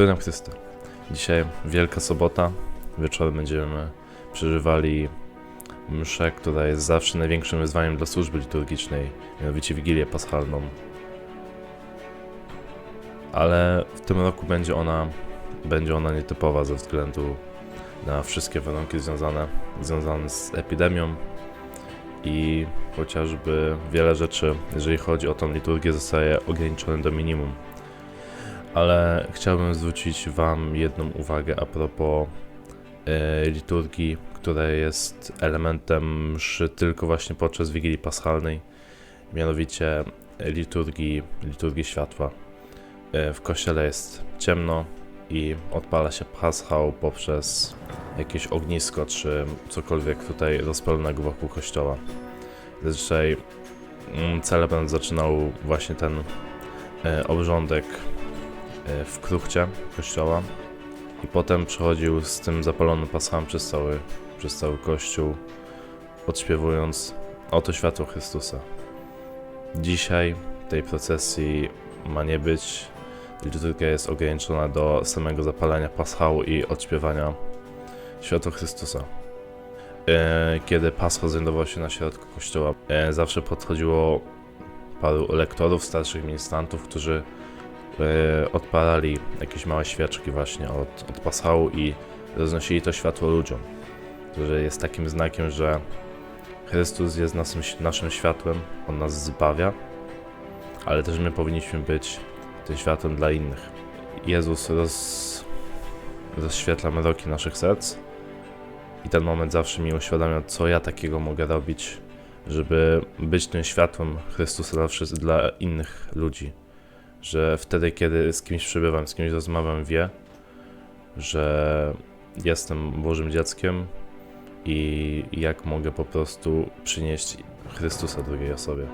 Królem Chrysta. Dzisiaj Wielka Sobota. Wieczorem będziemy przeżywali mszę, która jest zawsze największym wyzwaniem dla służby liturgicznej, mianowicie Wigilię Paschalną. Ale w tym roku będzie ona, będzie ona nietypowa ze względu na wszystkie warunki związane, związane z epidemią i chociażby wiele rzeczy, jeżeli chodzi o tą liturgię, zostaje ograniczone do minimum. Ale chciałbym zwrócić Wam jedną uwagę a propos e, liturgii, która jest elementem mszy tylko właśnie podczas Wigilii Paschalnej, mianowicie liturgii, liturgii światła. E, w kościele jest ciemno i odpala się paschał poprzez jakieś ognisko czy cokolwiek tutaj rozpalonego wokół kościoła. Zazwyczaj mm, celebrant zaczynał właśnie ten e, obrządek w kruchcie kościoła i potem przechodził z tym zapalonym paschałem przez cały, przez cały kościół, odśpiewując Oto światło Chrystusa. Dzisiaj tej procesji ma nie być. Liturgia jest ograniczona do samego zapalania paschału i odśpiewania światła Chrystusa. E, Kiedy paschał znajdował się na środku kościoła, e, zawsze podchodziło paru lektorów, starszych ministrantów, którzy e, odpalali jakieś małe świeczki właśnie od, od paschału i roznosili to światło ludziom, które jest takim znakiem, że Chrystus jest naszym, naszym światłem, On nas zbawia, ale też my powinniśmy być tym światłem dla innych. Jezus roz, rozświetla mroki naszych serc i ten moment zawsze mi uświadamia, co ja takiego mogę robić, żeby być tym światłem Chrystusa dla, dla innych ludzi. Że wtedy, kiedy z kimś przebywam, z kimś rozmawiam, wie, że jestem Bożym dzieckiem i jak mogę po prostu przynieść Chrystusa drugiej osobie.